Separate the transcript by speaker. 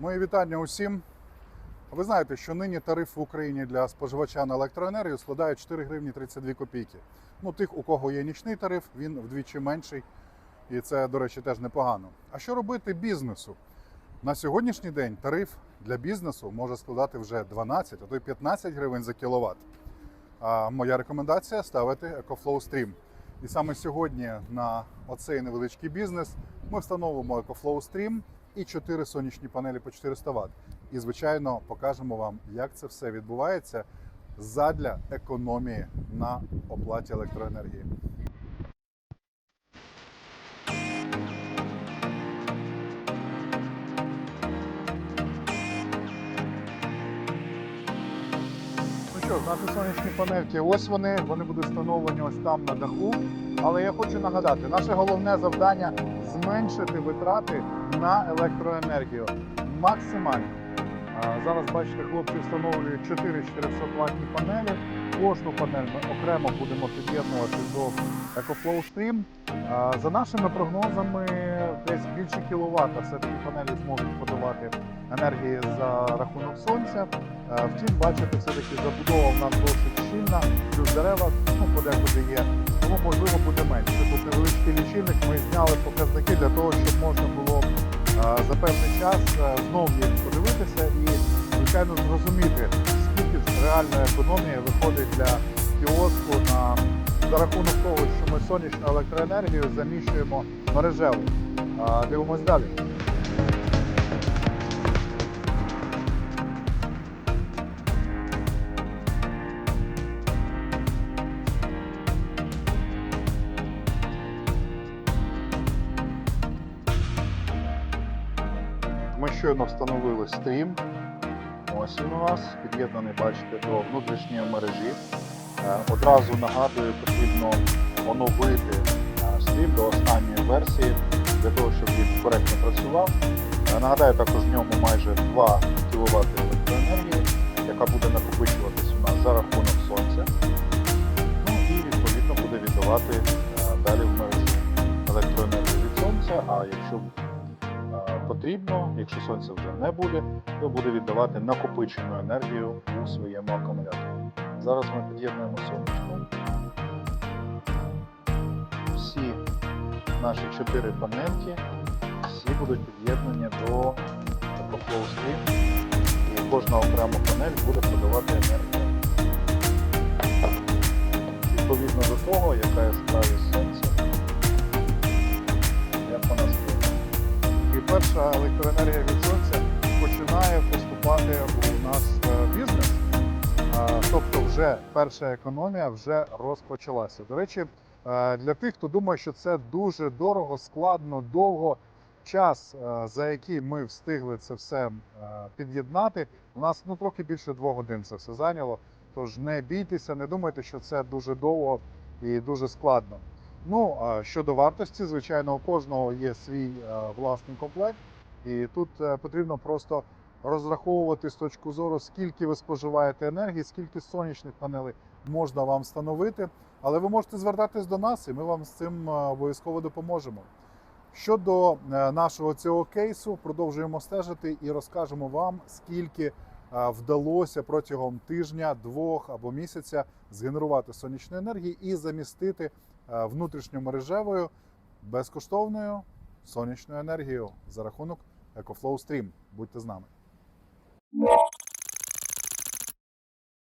Speaker 1: Мої вітання усім. Ви знаєте, що нині тариф в Україні для споживача на електроенергію складає 4 гривні 32 копійки. Ну, тих, у кого є нічний тариф, він вдвічі менший. І це, до речі, теж непогано. А що робити бізнесу? На сьогоднішній день тариф для бізнесу може складати вже 12, а то й 15 гривень за кіловат. А моя рекомендація ставити EcoFlow Stream. І саме сьогодні на оцей невеличкий бізнес ми встановимо EcoFlow Stream і 4 сонячні панелі по 400 Вт. І, звичайно, покажемо вам, як це все відбувається задля економії на оплаті електроенергії. Що наші сонячні панельки, ось вони, вони будуть встановлені ось там на даху. Але я хочу нагадати, наше головне завдання зменшити витрати на електроенергію максимально. Зараз бачите, хлопці встановлюють 4 400 ватні панелі. Кожну панель ми окремо будемо під'єднувати до EcoFlow Stream. За нашими прогнозами, десь більше кіловата все-таки панелі зможуть подавати енергії за рахунок сонця. Е, Втім, бачите, все-таки забудова в нас досить щільна, плюс дерева ну, подекуди є, тому можливо буде менше. Тут невеличкий лічильник ми зняли показники для того, щоб можна було е, за певний час е, знов їх подивитися і, звичайно, зрозуміти, скільки реальної економії виходить для кіоску на за рахунок того, що ми сонячну електроенергію заміщуємо мережево. Дивимось далі. Ми щойно встановили стрім. Ось він у нас під'єднаний, бачите, до внутрішньої мережі. Е, Одразу нагадую, потрібно оновити е, стрім до останньої версії для того, щоб він коректно працював. Е, Нагадаю, також в ньому майже 2 кВт електроенергії, яка буде накопичуватись у нас за рахунок сонця. Ну і відповідно буде віддавати е, далі в мережу електроенергію від сонця. А якщо е, потрібно, якщо сонця вже не буде, то буде віддавати накопичену енергію у своєму акумуляторі. Зараз ми під'єднуємо сонечко. Всі наші чотири панельки, всі будуть під'єднані до Stream. І кожна окрема панель буде подавати енергію. Відповідно до того, яка яскравість сонця, як вона стоїть. І перша електроенергія від сонця починає поступати у нас в бізнес. Тобто, вже перша економія вже розпочалася. До речі, е, для тих, хто думає, що це дуже дорого, складно, довго. Час, е, за який ми встигли це все е, під'єднати, у нас ну трохи більше двох годин це все зайняло. Тож не бійтеся, не думайте, що це дуже довго і дуже складно. Ну щодо вартості, звичайно, у кожного є свій е, власний комплект, і тут е, потрібно просто розраховувати з точки зору, скільки ви споживаєте енергії, скільки сонячних панелей можна вам встановити. Але ви можете звертатись до нас, і ми вам з цим е, обов'язково допоможемо. Щодо е, нашого цього кейсу, продовжуємо стежити і розкажемо вам, скільки е, вдалося протягом тижня, двох або місяця згенерувати сонячної енергії і замістити внутрішньомережевою безкоштовною сонячною енергією за рахунок EcoFlow Stream. Будьте з нами.